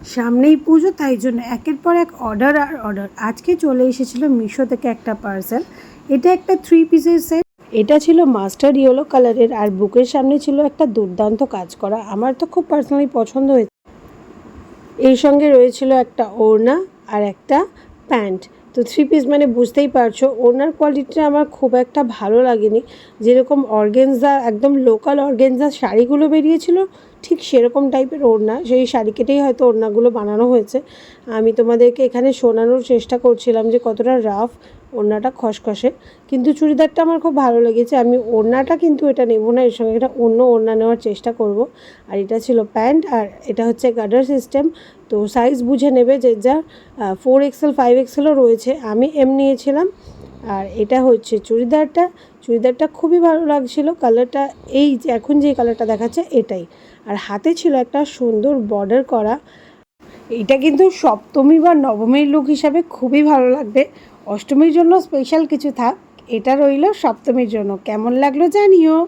সামনেই পুজো, তাই জন্য একের পর এক অর্ডার আর অর্ডার আজকে চলে এসেছিল মিশো থেকে একটা পার্সেল এটা একটা থ্রি পিসের সেট এটা ছিল মাস্টার ইয়েলো কালারের আর বুকের সামনে ছিল একটা দুর্দান্ত কাজ করা। আমার তো খুব পার্সোনালি পছন্দ হয়েছে। এর সঙ্গে রয়েছিল একটা ওড়না আর একটা প্যান্ট। তো থ্রি পিস মানে বুঝতেই পারছ ওনার কোয়ালিটিটা আমার খুব একটা ভালো লাগেনি। যেরকম অর্গেনজা, একদম লোকাল অর্গেনজা শাড়িগুলো বেরিয়েছিল ঠিক সেরকম টাইপের ওড়না, সেই শাড়ি কেটেই হয়তো ওড়নাগুলো বানানো হয়েছে। আমি তোমাদেরকে এখানে শোনানোর চেষ্টা করছিলাম যে কতটা রাফ ওড়নাটা খসখসে, কিন্তু চুড়িদারটা আমার খুব ভালো লেগেছে। আমি ওড়নাটা কিন্তু এটা নেব না, এর সঙ্গে এটা অন্য ওড়না নেওয়ার চেষ্টা করব। আর এটা ছিল প্যান্ট, আর এটা হচ্ছে গার্ডার সিস্টেম। তো সাইজ বুঝে নেবে যে যা ফোর এক্সেল ফাইভ এক্সেলও রয়েছে। আমি এম নিয়েছিলাম। আর এটা হচ্ছে চুড়িদারটা। চুড়িদারটা খুবই ভালো লাগছিল। কালারটা এই যে এখন যে কালারটা দেখাচ্ছে এটাই। আর হাতে ছিল একটা সুন্দর বর্ডার করা। এটা কিন্তু সপ্তমী বা নবমীর লুক হিসাবে খুবই ভালো লাগবে। অষ্টমীর জন্য স্পেশাল কিছু থাক। এটা রইল সপ্তমীর জন্য। কেমন লাগল জানিও।